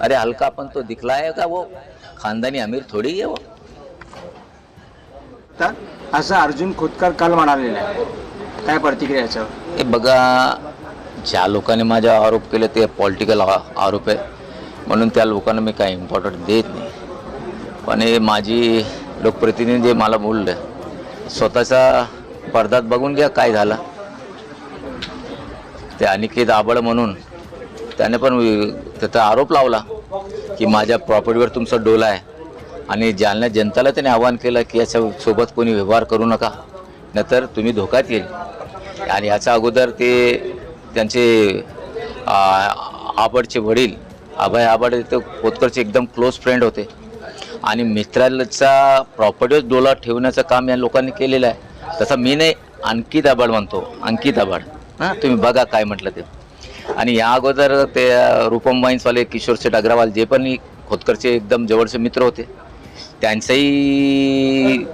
अरे हल्कापन तो दिखलाय का वो? खानदानी अमीर थोडी आहे वो. तर असं अर्जुन खोतकर काल म्हणालेलं आहे. काय प्रतिक्रिया याच्यावर? हे बघा ज्या लोकांनी माझ्या आरोप केले ते पॉलिटिकल आरोप आहे. म्हणून त्या लोकांना मी काही इम्पॉर्टंट देत नाही. पण हे माझी लोकप्रतिनिधी जे मला बोललं स्वतःचा पडद्यात बघून घ्या काय झालं. ते अनिकेत आबळ म्हणून त्याने पण वि- त्याचा आरोप लावला की माझ्या प्रॉपर्टीवर तुमचा डोला आहे. आणि जालना जनताला त्याने आवाहन केलं की याच्या सोबत कोणी व्यवहार करू नका नंतर तुम्ही धोक्यात येईल. आणि याच्या अगोदर ते त्यांचे आबडचे वडील अभय आबड ते खोतकरचे एकदम क्लोज फ्रेंड होते. आणि मित्राचा प्रॉपर्टीवर डोला ठेवण्याचं काम या लोकांनी केलेलं आहे. तसं मी नाही अंकित आबाड म्हणतो अंकित आबाड. हां तुम्ही बघा काय म्हटलं ते. आणि या अगोदर ते रूपम वाईन्सवाले किशोर शेठ अग्रवाल जे पण खोतकरचे एकदम जवळचे मित्र होते त्यांचंही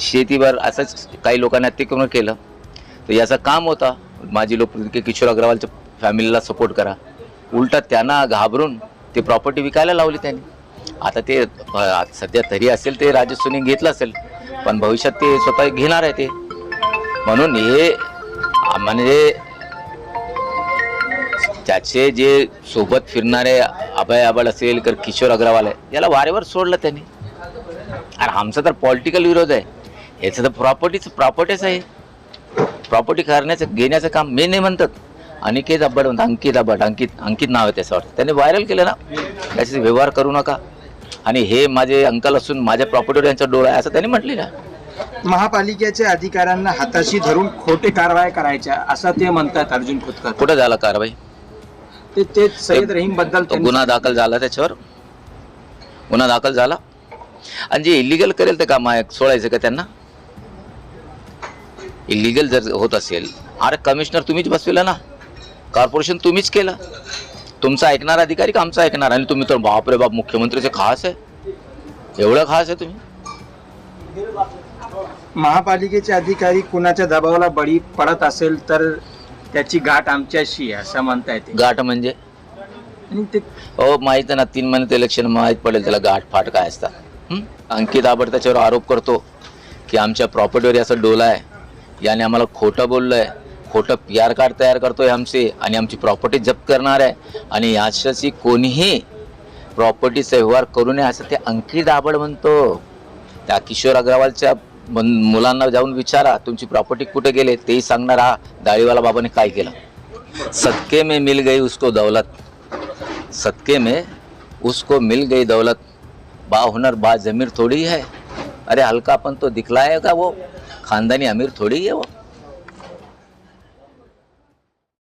शेतीवर असंच काही लोकांनी अतिक्रमण केलं. तर याचं काम होता माझी लोक किशोर अग्रवालच्या फॅमिलीला सपोर्ट करा. उलटा त्यांना घाबरून ते प्रॉपर्टी विकायला लावली त्यांनी. आता ते सध्या तरी असेल ते राजस्थानी घेतलं असेल पण भविष्यात ते स्वतः घेणार आहे ते. म्हणून हे म्हणजे त्याचे जे सोबत फिरणारे अभय आबड असेल तर किशोर अग्रवाल आहे याला वारेवर सोडलं त्यांनी. आणि आमचा तर पॉलिटिकल विरोध आहे. याचं तर प्रॉपर्टीच प्रॉपर्टीच आहे. प्रॉपर्टी करण्याचं घेण्याचं काम मी नाही म्हणतात. अनिकेत आबड म्हणतात अंकित आबड अंकित अंकित नाव आहे त्याच्यावर त्यांनी व्हायरल केलं ना. त्याचे व्यवहार करू नका. आणि हे माझे अंकल असून माझ्या प्रॉपर्टीवर यांचा डोळा आहे असं त्यांनी म्हटलेलं आहे. महापालिकेच्या अधिकाऱ्यांना हाताशी धरून खोटे कारवाया करायच्या असं ते म्हणतात अर्जुन खोतकर. कुठं झाला कारवाई? ते ते सय्यद रहीमबद्दल तो गुन्हा दाखल झाला त्याच्यावर? गुन्हा दाखल झाला? आणि जे इलिगल करेल ते काम सोडायचं का त्यांना? इलिगल जर होत असेल अरे कमिशनर तुम्हीच बसविला ना. कॉर्पोरेशन तुम्हीच केलं. तुमचा ऐकणार अधिकारी का आमचा ऐकणार? आणि तुम्ही तर बापरे बाप मुख्यमंत्रीचे खास आहे. एवढं खास आहे तुम्ही? महापालिकेचे अधिकारी कुणाच्या दबावाला बळी पडत असेल तर त्याची गाठ आमच्याशी आहे असं म्हणता येते गाठ म्हणजे? आणि ते हो माहीत आहे ना तीन महिन्यात इलेक्शन माहीत पडेल त्याला गाठ फाट काय असतात. हं? अंकित आबड त्याच्यावर आरोप करतो की आमच्या प्रॉपर्टीवर याचा डोला आहे. याने आम्हाला खोटं बोललं आहे खोटं पी आर कार्ड तयार करतोय आमचे आणि आमची प्रॉपर्टी जप्त करणार आहे. आणि याच्याशी कोणीही प्रॉपर्टीचा व्यवहार करू नये असं ते अंकित आबड म्हणतो. त्या किशोर अग्रवालच्या मुलांना जाऊन विचारा तुमची प्रॉपर्टी कुठे गेले तेही सांगणार हा दाळीवाला बाबाने काय केलं? सदके में मिल गई उसको दौलत. सदके में उसको मिल गई दौलत. बा हुनर बा जमीर थोड़ी है. अरे हल्कापन तो दिखलाएगा वो. खानदानी अमीर थोड़ी है वो.